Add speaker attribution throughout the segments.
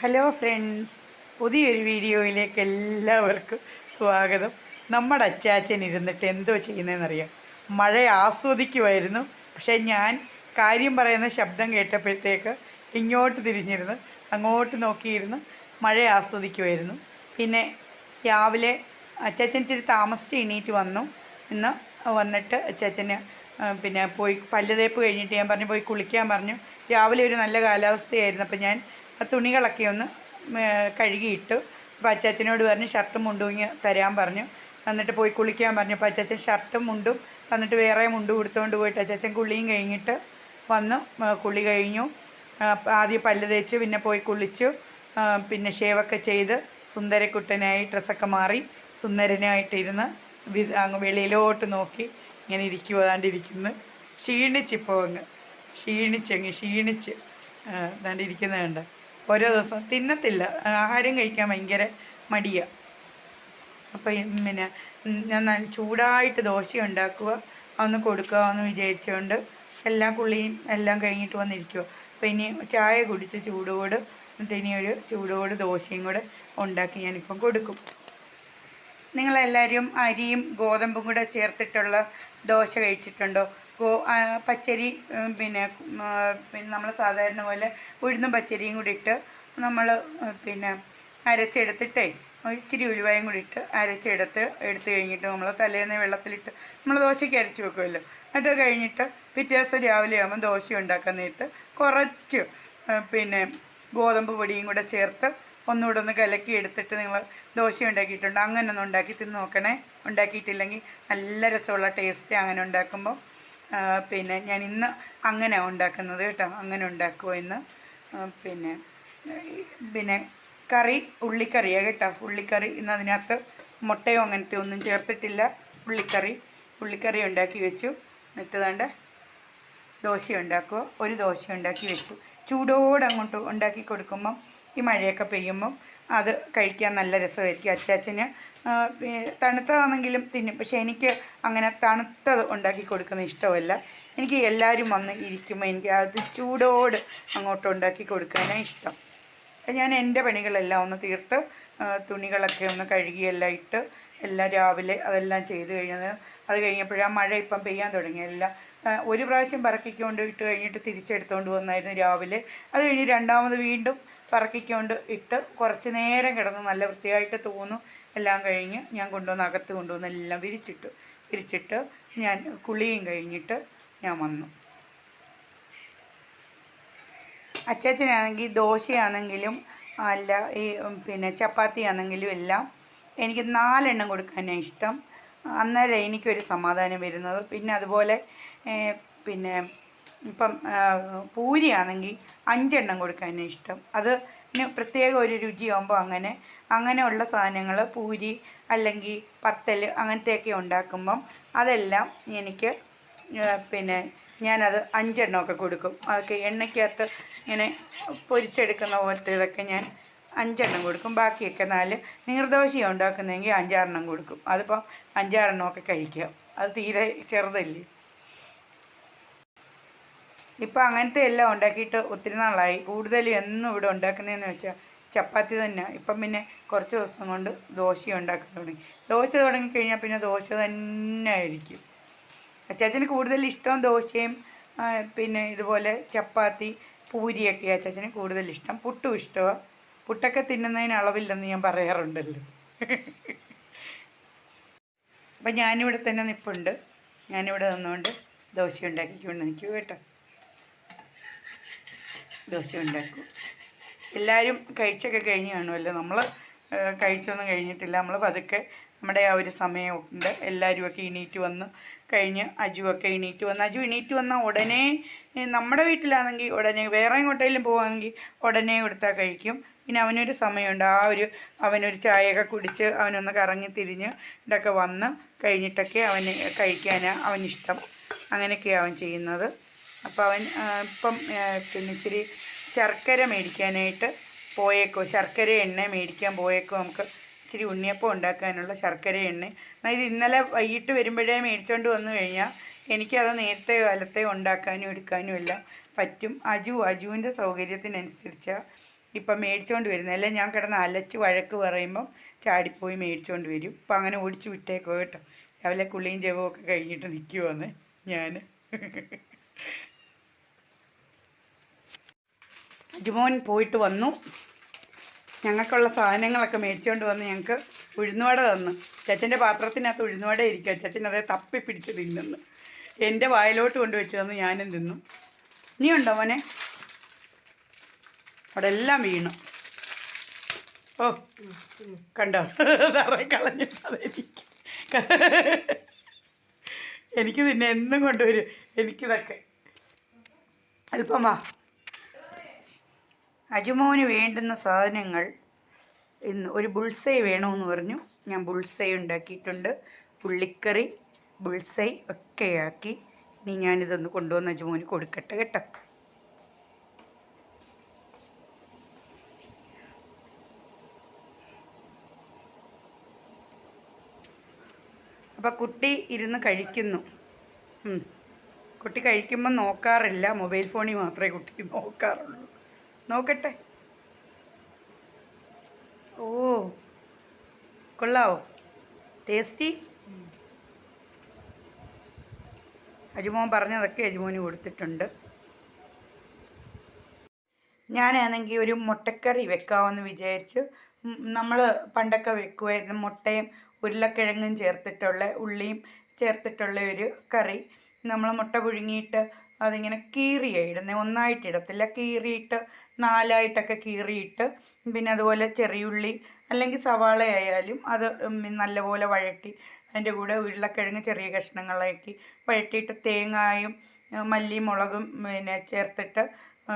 Speaker 1: Hello friends പുതിയൊരു വീഡിയോയിലേക്ക് എല്ലാവർക്കും സ്വാഗതം. നമ്മുടെ അച്ചാച്ചൻ ഇരുന്നിട്ട് എന്തോ ചെയ്യുന്നതെന്നറിയാം മഴ ആസ്വദിക്കുമായിരുന്നു പക്ഷേ ഞാൻ കാര്യം പറയുന്ന ശബ്ദം കേട്ടപ്പോഴത്തേക്ക് ഇങ്ങോട്ട് തിരിഞ്ഞിരുന്ന്. അങ്ങോട്ട് നോക്കിയിരുന്ന്. മഴ ആസ്വദിക്കുമായിരുന്നു പിന്നെ രാവിലെ അച്ചാച്ചൻ ഇച്ചിരി താമസിച്ച് എണീറ്റ് വന്നു. ഇന്ന് വന്നിട്ട് അച്ചാച്ചന് പിന്നെ പോയി പല്ല് തേപ്പ് കഴിഞ്ഞിട്ട് ഞാൻ പറഞ്ഞു പോയി കുളിക്കാൻ പറഞ്ഞു. രാവിലെ ഒരു നല്ല കാലാവസ്ഥയായിരുന്നു. അപ്പം ഞാൻ ആ തുണികളൊക്കെ ഒന്ന് കഴുകിയിട്ട്. അപ്പോൾ അച്ചാച്ചനോട് പറഞ്ഞ് ഷർട്ടും മുണ്ടും തരാൻ പറഞ്ഞു. എന്നിട്ട് പോയി കുളിക്കാൻ പറഞ്ഞു. അപ്പോൾ അച്ചാച്ചൻ ഷർട്ടും മുണ്ടും എന്നിട്ട് വേറെ മുണ്ടും കൊടുത്തുകൊണ്ട് പോയിട്ട് അച്ചാച്ചൻ കുളിയും കഴിഞ്ഞിട്ട് വന്നു. കുളി കഴിഞ്ഞു. ആദ്യം പല്ല് തേച്ച് പിന്നെ പോയി കുളിച്ചു. പിന്നെ ഷേവൊക്കെ ചെയ്ത് സുന്ദരക്കുട്ടനായി ഡ്രസ്സൊക്കെ മാറി സുന്ദരനായിട്ടിരുന്ന് അങ്ങ് വെളിയിലോട്ട് നോക്കി ഇങ്ങനെ ഇരിക്കുവാണ്ടിരിക്കുന്നു. ക്ഷീണിച്ചിപ്പോൾ അങ്ങ്. ക്ഷീണിച്ചങ്ങ് ക്ഷീണിച്ച് ഇരിക്കുന്നത് കണ്ട് ഓരോ ദിവസം തിന്നത്തില്ല. ആഹാരം കഴിക്കാൻ ഭയങ്കര മടിയാണ് അപ്പോൾ പിന്നെ ഞാൻ ചൂടായിട്ട് ദോശ ഉണ്ടാക്കുക ഒന്ന് കൊടുക്കുക എന്ന് വിചാരിച്ചുകൊണ്ട് എല്ലാ കുള്ളിയും എല്ലാം കഴിഞ്ഞിട്ട് വന്നിരിക്കുക അപ്പോൾ ഇനി ചായ കുടിച്ച് ചൂടോട് എന്നിട്ട് ഇനി ഒരു ചൂടോട് ദോശയും കൂടെ ഉണ്ടാക്കി ഞാനിപ്പം കൊടുക്കും. നിങ്ങളെല്ലാവരും അരിയും ഗോതമ്പും കൂടെ ചേർത്തിട്ടുള്ള ദോശ കഴിച്ചിട്ടുണ്ടോ? ഗോ പച്ചരി പിന്നെ പിന്നെ നമ്മൾ സാധാരണ പോലെ ഉഴുന്നും പച്ചരിയും കൂടി ഇട്ട് നമ്മൾ പിന്നെ അരച്ചെടുത്തിട്ടേ ഇച്ചിരി ഉലുവയും കൂടി ഇട്ട് അരച്ചെടുത്ത് എടുത്തു കഴിഞ്ഞിട്ട് നമ്മൾ തലേന്ന് വെള്ളത്തിലിട്ട് നമ്മൾ ദോശയ്ക്ക് അരച്ച് വെക്കുമല്ലോ അത് കഴിഞ്ഞിട്ട് പിറ്റേ ദിവസം രാവിലെ ആകുമ്പോൾ ദോശ ഉണ്ടാക്കാൻ കുറച്ച് പിന്നെ ഗോതമ്പ് പൊടിയും കൂടെ ചേർത്ത് ഒന്നുകൂടെ ഒന്ന് കലക്കി എടുത്തിട്ട് നിങ്ങൾ ദോശ ഉണ്ടാക്കിയിട്ടുണ്ട് അങ്ങനെ ഒന്ന് ഉണ്ടാക്കി തിന്ന് നോക്കണേ. ഉണ്ടാക്കിയിട്ടില്ലെങ്കിൽ നല്ല രസമുള്ള ടേസ്റ്റ് അങ്ങനെ ഉണ്ടാക്കുമ്പോൾ പിന്നെ ഞാൻ ഇന്ന് അങ്ങനെ ഉണ്ടാക്കുന്നത് കേട്ടോ. അങ്ങനെ ഉണ്ടാക്കുമോ ഇന്ന്. പിന്നെ പിന്നെ കറി ഉള്ളിക്കറിയാണ് കേട്ടോ. ഉള്ളിക്കറി ഇന്ന് അതിനകത്ത് മുട്ടയോ അങ്ങനത്തെ ഒന്നും ചേർത്തിട്ടില്ല. ഉള്ളിക്കറി ഉള്ളിക്കറി ഉണ്ടാക്കി വെച്ചു. എന്നിട്ട് വേണ്ട ദോശ ഉണ്ടാക്കുക ഒരു ദോശ ഉണ്ടാക്കി വെച്ചു. ചൂടോടെ അങ്ങോട്ട് ഉണ്ടാക്കി കൊടുക്കുമ്പം ഈ മഴയൊക്കെ പെയ്യുമ്പം അത് കഴിക്കാൻ നല്ല രസമായിരിക്കും. അച്ചാച്ചന് തണുത്തതാണെങ്കിലും തിന്നും. പക്ഷേ എനിക്ക് അങ്ങനെ തണുത്തത് ഉണ്ടാക്കി കൊടുക്കുന്നത് ഇഷ്ടമല്ല. എനിക്ക് എല്ലാവരും വന്ന് ഇരിക്കുമ്പോൾ എനിക്ക് അത് ചൂടോട് അങ്ങോട്ട് ഉണ്ടാക്കി കൊടുക്കാനാണ് ഇഷ്ടം. ഞാൻ എന്റെ പണികളെല്ലാം ഒന്ന് തീർത്ത് തുണികളൊക്കെ ഒന്ന് കഴുകിയെല്ലാം ഇട്ട് എല്ലാം രാവിലെ അതെല്ലാം ചെയ്ത് കഴിഞ്ഞത്. അത് കഴിഞ്ഞപ്പോഴാണ് മഴ ഇപ്പം പെയ്യാൻ തുടങ്ങിയല്ല ഒരു പ്രാവശ്യം പറക്കിക്കൊണ്ട് ഇട്ട് കഴിഞ്ഞിട്ട് തിരിച്ചെടുത്തുകൊണ്ട് വന്നായിരുന്നു രാവിലെ. അത് കഴിഞ്ഞ് രണ്ടാമത് വീണ്ടും പറക്കിക്കൊണ്ട് ഇട്ട് കുറച്ച് നേരം കിടന്ന്. നല്ല വൃത്തിയായിട്ട് തൂന്നു. എല്ലാം കഴിഞ്ഞ് ഞാൻ കൊണ്ടുവന്ന് അകത്ത് കൊണ്ടുവന്ന് എല്ലാം വിരിച്ചിട്ടു. വിരിച്ചിട്ട് ഞാൻ കുളിയും കഴിഞ്ഞിട്ട് ഞാൻ വന്നു. അച്ചാച്ചനാണെങ്കിൽ ദോശയാണെങ്കിലും അല്ല ഈ പിന്നെ ചപ്പാത്തി ആണെങ്കിലും എല്ലാം എനിക്ക് നാലെണ്ണം കൊടുക്കാനാണ് ഇഷ്ടം. അന്നേരം എനിക്കൊരു സമാധാനം വരുന്നത്. പിന്നെ അതുപോലെ പിന്നെ ഇപ്പം പൂരിയാണെങ്കിൽ അഞ്ചെണ്ണം കൊടുക്കാനാണ് ഇഷ്ടം. അത് പ്രത്യേക ഒരു രുചിയാകുമ്പോൾ അങ്ങനെ അങ്ങനെയുള്ള സാധനങ്ങൾ പൂരി അല്ലെങ്കിൽ പത്തൽ അങ്ങനത്തെയൊക്കെ ഉണ്ടാക്കുമ്പം അതെല്ലാം എനിക്ക് പിന്നെ ഞാനത് അഞ്ചെണ്ണമൊക്കെ കൊടുക്കും. അതൊക്കെ എണ്ണയ്ക്കകത്ത് ഇങ്ങനെ പൊരിച്ചെടുക്കുന്ന പോലത്തെ ഇതൊക്കെ ഞാൻ അഞ്ചെണ്ണം കൊടുക്കും. ബാക്കിയൊക്കെ നാല് നീർദോശയാണ് ഉണ്ടാക്കുന്നതെങ്കിൽ അഞ്ചാറെണ്ണം കൊടുക്കും. അതിപ്പം അഞ്ചാറെണ്ണമൊക്കെ കഴിക്കാം. അത് തീരെ ചെറുതല്ലേ. ഇപ്പം അങ്ങനത്തെ എല്ലാം ഉണ്ടാക്കിയിട്ട് ഒത്തിരി നാളായി. കൂടുതലും എന്നും ഇവിടെ ഉണ്ടാക്കുന്നതെന്ന് വെച്ചാൽ ചപ്പാത്തി തന്നെ. ഇപ്പം പിന്നെ കുറച്ച് ദിവസം കൊണ്ട് ദോശ ഉണ്ടാക്കാൻ തുടങ്ങി. ദോശ തുടങ്ങിക്കഴിഞ്ഞാൽ പിന്നെ ദോശ തന്നെ ആയിരിക്കും. അച്ചാച്ചന് കൂടുതൽ ഇഷ്ടം ദോശയും പിന്നെ ഇതുപോലെ ചപ്പാത്തി പൂരിയൊക്കെ അച്ചാച്ചന് കൂടുതൽ ഇഷ്ടം. പുട്ടും ഇഷ്ടമാണ് പുട്ടൊക്കെ തിന്നുന്നതിന് അളവില്ലെന്ന് ഞാൻ പറയാറുണ്ടല്ലോ. അപ്പം ഞാനിവിടെ തന്നെ നിൽപ്പുണ്ട് ഞാനിവിടെ നിന്നുകൊണ്ട് ദോശ ഉണ്ടാക്കിക്കൊണ്ട് നിൽക്കും കേട്ടോ. ദോശ ഉണ്ടാക്കും. എല്ലാവരും കഴിച്ചൊക്കെ കഴിഞ്ഞ് കാണുമല്ലോ? നമ്മൾ കഴിച്ചൊന്നും കഴിഞ്ഞിട്ടില്ല. നമ്മൾ പതുക്കെ നമ്മുടെ ആ ഒരു സമയമുണ്ട്. എല്ലാവരും ഒക്കെ എണീറ്റ് വന്ന് കഴിഞ്ഞ് അജുവൊക്കെ എണീറ്റ് വന്ന്. അജു എണീറ്റ് വന്നാൽ ഉടനെ നമ്മുടെ വീട്ടിലാണെങ്കിൽ ഉടനെ വേറെ എങ്ങോട്ടേലും പോവാണെങ്കിൽ ഉടനെ കൊടുത്താൽ കഴിക്കും. പിന്നെ അവനൊരു സമയമുണ്ട്. ആ ഒരു അവനൊരു ചായയൊക്കെ കുടിച്ച് അവനൊന്ന് കറങ്ങി തിരിഞ്ഞ് ഇതൊക്കെ വന്ന് കഴിഞ്ഞിട്ടൊക്കെ അവന് കഴിക്കാനാണ് അവനിഷ്ടം. അങ്ങനെയൊക്കെയാണ് അവൻ ചെയ്യുന്നത്. അപ്പോൾ അവൻ ഇപ്പം പിന്നെ ഇച്ചിരി ശർക്കര മേടിക്കാനായിട്ട് പോയേക്കോ. ശർക്കര എണ്ണ മേടിക്കാൻ പോയേക്കോ. നമുക്ക് ഇച്ചിരി ഉണ്ണിയപ്പം ഉണ്ടാക്കാനുള്ള ശർക്കര എണ്ണ. എന്നാൽ ഇത് ഇന്നലെ വൈകിട്ട് വരുമ്പോഴേ മേടിച്ചുകൊണ്ട് വന്നു കഴിഞ്ഞാൽ എനിക്കത് നേരത്തെ കാലത്തെ ഉണ്ടാക്കാനും എടുക്കാനും എല്ലാം പറ്റും. അജു അജുവിന്റെ സൗകര്യത്തിനനുസരിച്ചാണ് ഇപ്പം മേടിച്ചുകൊണ്ട് വരുന്നത്. അല്ലെങ്കിൽ ഞാൻ കിടന്ന് അലച്ച് വഴക്ക് പറയുമ്പം ചാടിപ്പോയി മേടിച്ചുകൊണ്ട് വരും. ഇപ്പം അങ്ങനെ ഓടിച്ചു വിട്ടേക്കോ കേട്ടോ. രാവിലെ കുളിയും ജപവും ഒക്കെ കഴിഞ്ഞിട്ട് നിൽക്കുവാന്ന് ഞാൻ അജുമോൻ പോയിട്ട് വന്നു. ഞങ്ങൾക്കുള്ള സാധനങ്ങളൊക്കെ മേടിച്ചുകൊണ്ട് വന്ന് ഞങ്ങൾക്ക് ഉഴുന്നുവട തന്നു. ചച്ചന്റെ പാത്രത്തിനകത്ത് ഉഴുന്നുവട ഇരിക്കുക ചച്ചൻ അതേ തപ്പി പിടിച്ച് തിന്നുന്നു. എന്റെ വായിലോട്ട് കൊണ്ടുവച്ച് തന്നു ഞാനും തിന്നു. നീ മോനെ? അവിടെ എല്ലാം വീണു. ഓ കണ്ടോ? തറ കളഞ്ഞിട്ടതെനിക്ക് എനിക്ക് നിന്നെ എന്നും കൊണ്ടുവരും. എനിക്കിതൊക്കെ. അല്പം വാ. അജുമോന് വേണ്ടുന്ന സാധനങ്ങൾ ഇന്ന് ഒരു ബുൾസൈ വേണമെന്ന് പറഞ്ഞു. ഞാൻ ബുൾസൈ ഉണ്ടാക്കിയിട്ടുണ്ട്. പുള്ളിക്കറി ബുൾസൈ ഒക്കെ ആക്കി ഇനി ഞാനിതൊന്ന് കൊണ്ടുവന്ന് അജുമോന് കൊടുക്കട്ടെ കേട്ടോ. അപ്പം കുട്ടി ഇരുന്ന് കഴിക്കുന്നു. കുട്ടി കഴിക്കുമ്പോൾ നോക്കാറില്ല. മൊബൈൽ ഫോണിൽ മാത്രമേ കുട്ടി നോക്കാറുള്ളൂ. നോക്കട്ടെ. ഓ കൊള്ളാവോ? ടേസ്റ്റി? അജുമോൻ പറഞ്ഞതൊക്കെ അജുമോന് കൊടുത്തിട്ടുണ്ട്. ഞാനാണെങ്കിൽ ഒരു മുട്ടക്കറി വെക്കാമെന്ന് വിചാരിച്ച്. നമ്മൾ പണ്ടൊക്കെ വെക്കുമായിരുന്നു മുട്ടയും ഉരുളക്കിഴങ്ങും ചേർത്തിട്ടുള്ള ഉള്ളിയും ചേർത്തിട്ടുള്ള ഒരു കറി. നമ്മൾ മുട്ട പുഴുങ്ങിയിട്ട് അതിങ്ങനെ കീറിയാണ് ഇടുന്നത് ഒന്നായിട്ട് ഇടത്തില്ല. കീറിയിട്ട് നാലായിട്ടൊക്കെ കീറിയിട്ട് പിന്നെ അതുപോലെ ചെറിയുള്ളി അല്ലെങ്കിൽ സവാള ആയാലും അത് നല്ലപോലെ വഴറ്റി അതിന്റെ കൂടെ ഉരുളക്കിഴങ്ങ് ചെറിയ കഷ്ണങ്ങളാക്കി വഴറ്റിയിട്ട് തേങ്ങായും മല്ലി മുളകും പിന്നെ ചേർത്തിട്ട്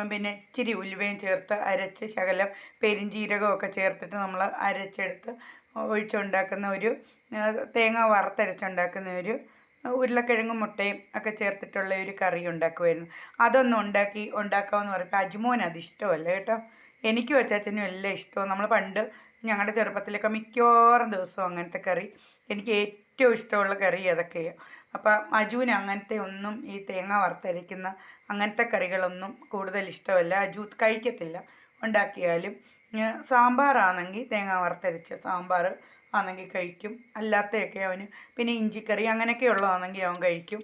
Speaker 1: പിന്നെ ഇച്ചിരി ഉലുവയും ചേർത്ത് അരച്ച് ശകലം പെരിഞ്ജീരകമൊക്കെ ചേർത്തിട്ട് നമ്മൾ അരച്ചെടുത്ത് ഒഴിച്ചുണ്ടാക്കുന്ന ഒരു തേങ്ങ വറുത്തരച്ചുണ്ടാക്കുന്ന ഒരു ഉരുളക്കിഴങ്ങും മുട്ടയും ഒക്കെ ചേർത്തിട്ടുള്ള ഒരു കറി ഉണ്ടാക്കുമായിരുന്നു അതൊന്നും ഉണ്ടാക്കി ഉണ്ടാക്കാമെന്ന് പറഞ്ഞപ്പോൾ അജ്മോൻ അത് ഇഷ്ടമല്ല കേട്ടോ. എനിക്കും അച്ചാച്ചനും എല്ലാം ഇഷ്ടമാണ്. നമ്മൾ പണ്ട് ഞങ്ങളുടെ ചെറുപ്പത്തിലൊക്കെ മിക്കവാറും ദിവസവും അങ്ങനത്തെ കറി എനിക്ക് ഏറ്റവും ഇഷ്ടമുള്ള കറി അതൊക്കെയാണ് അപ്പം അജുവിന് അങ്ങനത്തെ ഒന്നും ഈ തേങ്ങ വറുത്തരയ്ക്കുന്ന അങ്ങനത്തെ കറികളൊന്നും കൂടുതൽ ഇഷ്ടമല്ല. അജു കഴിക്കത്തില്ല. ഉണ്ടാക്കിയാലും സാമ്പാറാണെങ്കിൽ തേങ്ങ വറുത്തരച്ച സാമ്പാർ ആണെങ്കിൽ കഴിക്കും. അല്ലാത്തയൊക്കെ അവന് പിന്നെ ഇഞ്ചിക്കറി അങ്ങനെയൊക്കെ ഉള്ളതാണെങ്കിൽ അവൻ കഴിക്കും.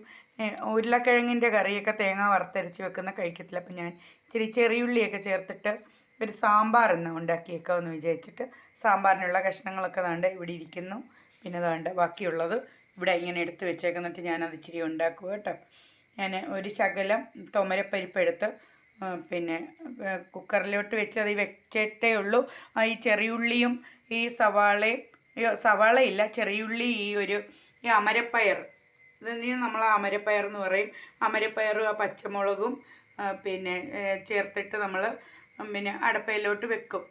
Speaker 1: ഉരുളക്കിഴങ്ങിന്റെ കറിയൊക്കെ തേങ്ങ വറുത്തരച്ച് വെക്കുന്ന കഴിക്കത്തില്ല. അപ്പം ഞാൻ ഇച്ചിരി ചെറിയുള്ളിയൊക്കെ ചേർത്തിട്ട് ഒരു സാമ്പാർ എന്ന് ഉണ്ടാക്കിയേക്കാമെന്ന് വിചാരിച്ചിട്ട് സാമ്പാറിനുള്ള കഷ്ണങ്ങളൊക്കെ ദാണ്ട് ഇവിടെ ഇരിക്കുന്നു. പിന്നെ ദാണ്ട് ബാക്കിയുള്ളത് ഇവിടെ ഇങ്ങനെ എടുത്ത് വെച്ചേക്കുന്നിട്ട് ഞാനത് ഇച്ചിരി ഉണ്ടാക്കുക കേട്ടോ. ഞാൻ ഒരു ശകലം തുമരപ്പരിപ്പ് എടുത്ത് പിന്നെ കുക്കറിലോട്ട് വെച്ച് അത് വെച്ചിട്ടേ ഉള്ളൂ. ഈ ചെറിയുള്ളിയും ഈ സവാളയും അയ്യോ സവാളയില്ല. ചെറിയുള്ളി ഈ ഒരു ഈ അമരപ്പയർ. ഇത് നമ്മൾ അമരപ്പയർ എന്ന് പറയും. അമരപ്പയറും ആ പച്ചമുളകും പിന്നെ ചേർത്തിട്ട് നമ്മൾ പിന്നെ അടപ്പയിലോട്ട് വെക്കും.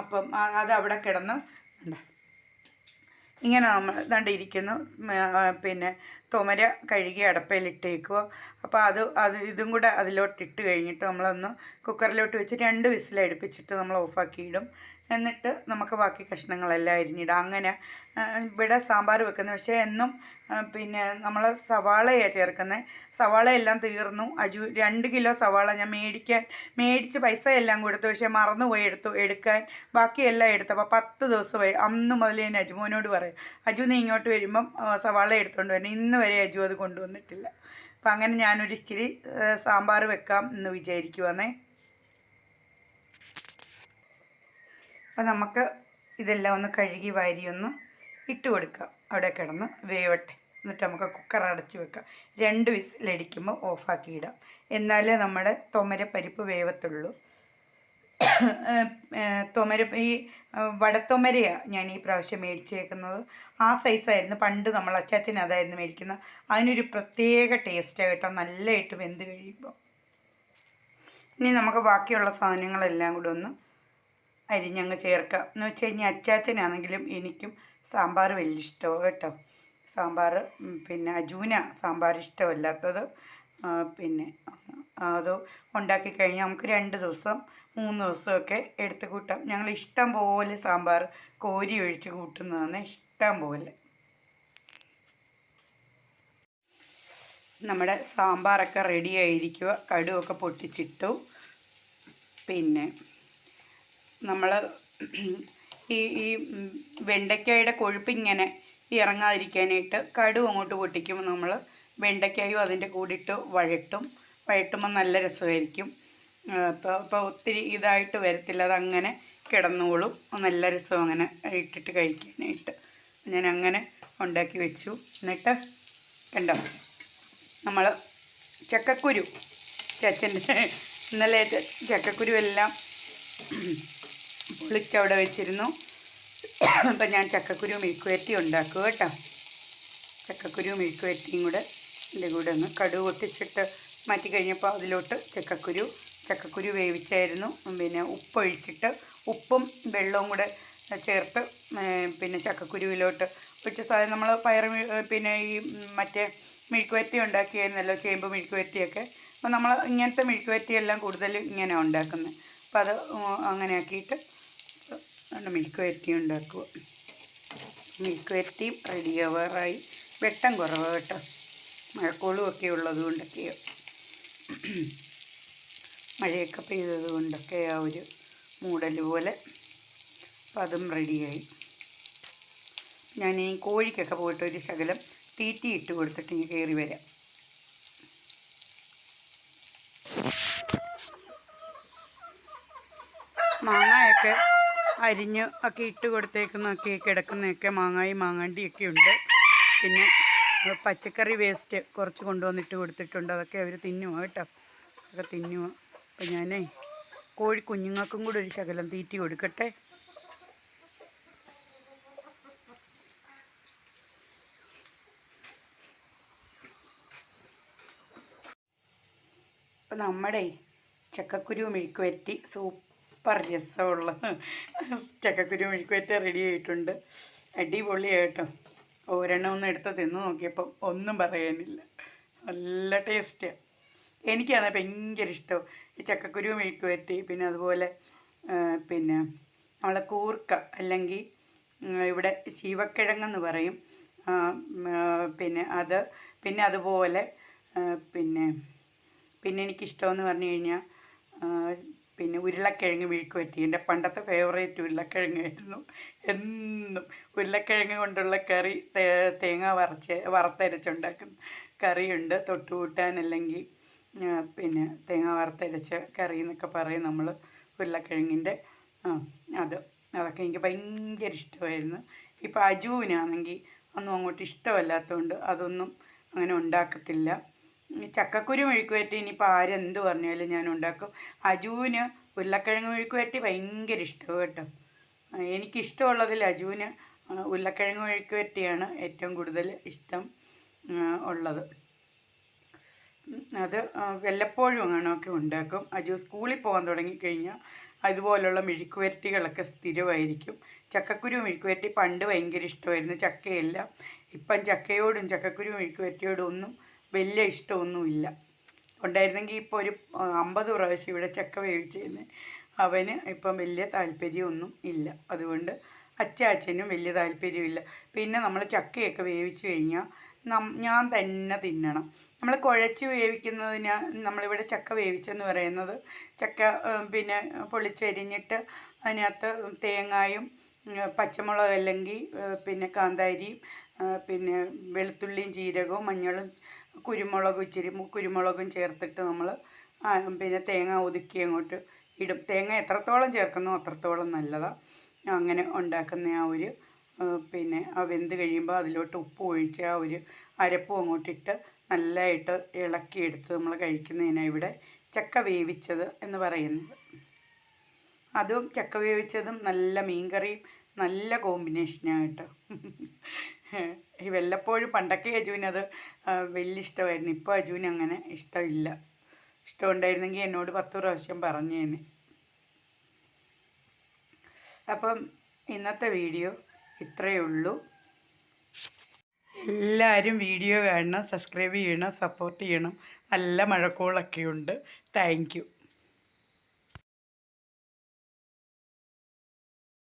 Speaker 1: അപ്പം അത് അവിടെ കിടന്ന് ഉണ്ട് ഇങ്ങനെ നമ്മൾ ഇരിക്കുന്നു. പിന്നെ തുമര കഴുകി അടപ്പയിലിട്ടേക്കുക അപ്പോൾ അത് അത് ഇതും കൂടെ അതിലോട്ട് ഇട്ട് കഴിഞ്ഞിട്ട് നമ്മളൊന്ന് കുക്കറിലോട്ട് വെച്ച് രണ്ട് വിസിലടുപ്പിച്ചിട്ട് നമ്മൾ ഓഫാക്കിയിടും. എന്നിട്ട് നമുക്ക് ബാക്കി കഷ്ണങ്ങളെല്ലാം അരിഞ്ഞിടാം. അങ്ങനെ ഇവിടെ സാമ്പാർ വെക്കുന്നത് പക്ഷേ എന്നും പിന്നെ നമ്മൾ സവാളയാണ് ചേർക്കുന്നത് സവാളയെല്ലാം തീർന്നു. അജു രണ്ട് കിലോ സവാള ഞാൻ മേടിക്കാൻ മേടിച്ച് പൈസ എല്ലാം കൊടുത്തു. പക്ഷേ മറന്നുപോയി എടുത്തു എടുക്കാൻ. ബാക്കിയെല്ലാം എടുത്തപ്പോൾ പത്ത് ദിവസമായി. അന്ന് മുതൽ ഞാൻ അജുമോനോട് പറയും അജു നീ ഇങ്ങോട്ട് വരുമ്പം സവാള എടുത്തുകൊണ്ട് വരണം. ഇന്ന് വരെ അജു അത് കൊണ്ടുവന്നിട്ടില്ല. അപ്പം അങ്ങനെ ഞാനൊരു ഇച്ചിരി സാമ്പാർ വെക്കാം എന്ന് വിചാരിക്കുവാന്നേ അപ്പം നമുക്ക് ഇതെല്ലാം ഒന്ന് കഴുകി വാരി ഒന്ന് ഇട്ട് കൊടുക്കുക അവിടെ കിടന്ന് വേവട്ടെ. എന്നിട്ട് നമുക്ക് കുക്കർ അടച്ച് വെക്കാം. രണ്ട് വിസിലടിക്കുമ്പോൾ ഓഫാക്കി ഇടാം. എന്നാലേ നമ്മുടെ തൊമരപ്പരിപ്പ് വേവത്തുള്ളൂ. തൊമര ഈ വടത്തൊമരയാണ് ഞാൻ ഈ പ്രാവശ്യം മേടിച്ചേക്കുന്നത്. ആ സൈസായിരുന്നു പണ്ട് നമ്മൾ അച്ചാച്ചൻ അതായിരുന്നു മേടിക്കുന്നത്. അതിനൊരു പ്രത്യേക ടേസ്റ്റാണ് കേട്ടോ. നല്ലതായിട്ട് വെന്ത് കഴിയുമ്പോൾ ഇനി നമുക്ക് ബാക്കിയുള്ള സാധനങ്ങളെല്ലാം കൂടെ ഒന്ന് അരിഞ്ഞങ്ങ് ചേർക്കാം എന്ന് വെച്ച് കഴിഞ്ഞാൽ അച്ചാച്ചനാണെങ്കിലും എനിക്കും സാമ്പാർ വലിയ ഇഷ്ടമാണ് കേട്ടോ. സാമ്പാർ പിന്നെ അജൂന സാമ്പാർ ഇഷ്ടമല്ലാത്തത് പിന്നെ അത് ഉണ്ടാക്കി കഴിഞ്ഞാൽ നമുക്ക് രണ്ട് ദിവസം മൂന്ന് ദിവസമൊക്കെ എടുത്ത് കൂട്ടാം. ഞങ്ങൾ ഇഷ്ടം പോലെ സാമ്പാർ കോരി ഒഴിച്ച് കൂട്ടുന്നതാണ് ഇഷ്ടം പോലെ. നമ്മുടെ സാമ്പാറൊക്കെ റെഡി ആയിരിക്കുക കടുവൊക്കെ പൊട്ടിച്ചിട്ടു. പിന്നെ നമ്മൾ ഈ ഈ വെണ്ടയ്ക്കായുടെ കൊഴുപ്പ് ഇങ്ങനെ ഇറങ്ങാതിരിക്കാനായിട്ട് കടുവ് അങ്ങോട്ട് പൊട്ടിക്കും. നമ്മൾ വെണ്ടയ്ക്കായും അതിന്റെ ഇട്ട് വഴട്ടും. വഴട്ടുമ്പോൾ നല്ല രസമായിരിക്കും. അപ്പോൾ അപ്പോൾ ഒത്തിരി ഇതായിട്ട് വരത്തില്ല. അതങ്ങനെ കിടന്നോളും. നല്ല രസം അങ്ങനെ ഇട്ടിട്ട് കഴിക്കാനായിട്ട്. ഞാൻ അങ്ങനെ ഉണ്ടാക്കി വെച്ചു. എന്നിട്ട് കണ്ടോ? നമ്മൾ ചക്കക്കുരു. ചച്ചന്റെ ഇന്നലെ ചക്കക്കുരു എല്ലാം പൊളിച്ചവിടെ വെച്ചിരുന്നു. അപ്പം ഞാൻ ചക്കക്കുരു മെഴുക്കുവരട്ടി ഉണ്ടാക്കുക കേട്ടോ. ചക്കക്കുരു മെഴുക്കുവരട്ടിയും കൂടെ ഇതിന്റെ കൂടെ ഒന്ന് കടുവ് പൊട്ടിച്ചിട്ട് മാറ്റി കഴിഞ്ഞപ്പോൾ അതിലോട്ട് ചക്കക്കുരു ചക്കക്കുരു വേവിച്ചായിരുന്നു. പിന്നെ ഉപ്പൊഴിച്ചിട്ട് ഉപ്പും വെള്ളവും കൂടെ ചേർത്ത് പിന്നെ ചക്കക്കുരുവിലോട്ട് ഒഴിച്ച സാധനം നമ്മൾ പയർ പിന്നെ ഈ മറ്റേ മെഴുക്കുവരട്ടി ഉണ്ടാക്കിയായിരുന്നല്ലോ ചേമ്പ് മെഴുക്കുവരട്ടിയൊക്കെ. അപ്പോൾ നമ്മൾ ഇങ്ങനത്തെ മെഴുക്കുവരട്ടിയെല്ലാം കൂടുതലും ഇങ്ങനെ ഉണ്ടാക്കുന്നത്. അപ്പോൾ അത് അങ്ങനെ ആക്കിയിട്ട് ആണ് മിൽക്ക് വരട്ടി ഉണ്ടാക്കുക. മിൽക്ക് വരട്ടിയും റെഡി ആവാറായി. വെട്ടം കുറവ് കേട്ടോ. മഴക്കോളും ഒക്കെ ഉള്ളത് കൊണ്ടൊക്കെയോ. മഴയൊക്കെ പെയ്തത് കൊണ്ടൊക്കെ ആ ഒരു മൂടൽ പോലെ അപ്പം അതും റെഡിയായി ഞാൻ ഈ കോഴിക്കൊക്കെ പോയിട്ട് ഒരു ശകലം തീറ്റി ഇട്ട് കൊടുത്തിട്ട് ഇനി കയറി വരാം. മാങ്ങയൊക്കെ അരിഞ്ഞ് ഒക്കെ ഇട്ട് കൊടുത്തേക്കുന്നൊക്കെ കിടക്കുന്നതൊക്കെ മാങ്ങായും മാങ്ങാണ്ടിയൊക്കെ ഉണ്ട്. പിന്നെ പച്ചക്കറി വേസ്റ്റ് കുറച്ച് കൊണ്ടുവന്നിട്ട് കൊടുത്തിട്ടുണ്ട്. അതൊക്കെ അവർ തിന്നുമോ കേട്ടോ. അതൊക്കെ തിന്നുമോ അപ്പം ഞാനേ കോഴി കുഞ്ഞുങ്ങൾക്കും കൂടെ ഒരു ശകലം തീറ്റി കൊടുക്കട്ടെ. അപ്പം നമ്മുടെ ചക്കക്കുരു മെഴുക്ക് വരട്ടി രസമുള്ള ചക്കക്കുരു മെഴുക്ക് വരട്ടി റെഡി ആയിട്ടുണ്ട്. അടിപൊളിയായിട്ടോ. ഒരെണ്ണം ഒന്ന് എടുത്ത് തിന്ന് നോക്കിയപ്പം ഒന്നും പറയാനില്ല. നല്ല ടേസ്റ്റാണ് എനിക്കാണ് ഭയങ്കര ഇഷ്ടം. ഈ ചക്കക്കുരു മെഴുക്കുവറ്റി പിന്നെ അതുപോലെ പിന്നെ നമ്മളെ കൂർക്ക അല്ലെങ്കിൽ ഇവിടെ ശിവക്കിഴങ്ങെന്ന് പറയും. പിന്നെ അത് പിന്നെ അതുപോലെ പിന്നെ പിന്നെ എനിക്കിഷ്ടമെന്ന് പറഞ്ഞു കഴിഞ്ഞാൽ ഉരുളക്കിഴങ്ങ് മെഴുക്ക് പറ്റി. എന്റെ പണ്ടത്തെ ഫേവറേറ്റ് ഉരുളക്കിഴങ്ങായിരുന്നു. എന്നും ഉരുളക്കിഴങ്ങ് കൊണ്ടുള്ള കറി തേ- തേങ്ങ വറച്ച് വറുത്തരച്ചുണ്ടാക്കുന്ന കറിയുണ്ട് തൊട്ടുകൂട്ടാൻ അല്ലെങ്കിൽ പിന്നെ തേങ്ങ വറുത്തരച്ച കറി എന്നൊക്കെ പറയും നമ്മൾ ഉരുളക്കിഴങ്ങിന്റെ അത് അതൊക്കെ എനിക്ക് ഭയങ്കര ഇഷ്ടമായിരുന്നു. ഇപ്പോൾ അജുവിനാണെങ്കിൽ ഒന്നും അങ്ങോട്ട് ഇഷ്ടമല്ലാത്തതുകൊണ്ട് അതൊന്നും അങ്ങനെ ഉണ്ടാക്കത്തില്ല. ചക്കക്കുരു മെഴുക്കുവരട്ടി ഇനിയിപ്പോൾ ആരെന്ത് പറഞ്ഞാലും ഞാൻ ഉണ്ടാക്കും. അജുവിന് ഉരുളക്കിഴങ്ങ് മെഴുക്ക് വരട്ടി ഭയങ്കര ഇഷ്ടമാണ് കേട്ടോ. എനിക്കിഷ്ടമുള്ളതിൽ അജുവിന് ഉരുളക്കിഴങ്ങ് മെഴുക്ക് വരട്ടിയാണ് ഏറ്റവും കൂടുതൽ ഇഷ്ടം ഉള്ളത്. അത് വല്ലപ്പോഴും അങ്ങനെയൊക്കെ ഉണ്ടാക്കും. അജു സ്കൂളിൽ പോകാൻ തുടങ്ങിക്കഴിഞ്ഞാൽ അതുപോലുള്ള മെഴുക്ക് വരട്ടികളൊക്കെ സ്ഥിരമായിരിക്കും. ചക്കക്കുരു മെഴുക്ക് വരട്ടി പണ്ട് ഭയങ്കര ഇഷ്ടമായിരുന്നു. ചക്കയല്ല. ഇപ്പം ചക്കയോടും ചക്കക്കുരു മെഴുക്ക് വരട്ടിയോടും ഒന്നും വലിയ ഇഷ്ടമൊന്നുമില്ല. ഉണ്ടായിരുന്നെങ്കിൽ ഇപ്പോൾ ഒരു അമ്പത് പ്രാവശ്യം ഇവിടെ ചക്ക വേവിച്ചതിന് അവന് ഇപ്പം വലിയ താല്പര്യമൊന്നും ഇല്ല. അതുകൊണ്ട് അച്ചാച്ചനും വലിയ താല്പര്യമില്ല പിന്നെ നമ്മൾ ചക്കയൊക്കെ വേവിച്ച് കഴിഞ്ഞാൽ നം ഞാൻ തന്നെ തിന്നണം. നമ്മൾ കുഴച്ച് വേവിക്കുന്നതിന് നമ്മളിവിടെ ചക്ക വേവിച്ചെന്ന് പറയുന്നത്. ചക്ക പിന്നെ പൊളിച്ചരിഞ്ഞിട്ട് അതിനകത്ത് തേങ്ങായും പച്ചമുളക് അല്ലെങ്കിൽ പിന്നെ കാന്താരിയും പിന്നെ വെളുത്തുള്ളിയും ജീരകവും മഞ്ഞളും കുരുമുളകും ഇച്ചിരി കുരുമുളകും ചേർത്തിട്ട് നമ്മൾ പിന്നെ തേങ്ങ ഒതുക്കി അങ്ങോട്ട് ഇടും. തേങ്ങ എത്രത്തോളം ചേർക്കുന്നോ അത്രത്തോളം നല്ലതാണ് അങ്ങനെ ഉണ്ടാക്കുന്ന ആ ഒരു പിന്നെ ആ വെന്ത് കഴിയുമ്പോൾ അതിലോട്ട് ഉപ്പ് ഒഴിച്ച് ആ ഒരു അരപ്പും അങ്ങോട്ടിട്ട് നല്ലതായിട്ട് ഇളക്കിയെടുത്ത് നമ്മൾ കഴിക്കുന്നതിനാണ് ഇവിടെ ചക്ക വേവിച്ചത് എന്ന് പറയുന്നത്. അതും ചക്ക വേവിച്ചതും നല്ല മീൻകറിയും നല്ല കോമ്പിനേഷനാണ് കേട്ടോ. ഈ വല്ലപ്പോഴും പണ്ടൊക്കെ അജുവിനത് വലിയ ഇഷ്ടമായിരുന്നു. ഇപ്പോൾ അജുവിന് അങ്ങനെ ഇഷ്ടമില്ല. ഇഷ്ടമുണ്ടായിരുന്നെങ്കിൽ എന്നോട് പത്ത് പ്രാവശ്യം പറഞ്ഞേനെ. അപ്പം ഇന്നത്തെ വീഡിയോ ഇത്രയേ ഉള്ളൂ. എല്ലാവരും വീഡിയോ കാണണം സബ്സ്ക്രൈബ് ചെയ്യണം സപ്പോർട്ട് ചെയ്യണം. നല്ല മഴക്കോളൊക്കെ ഉണ്ട്. Thank you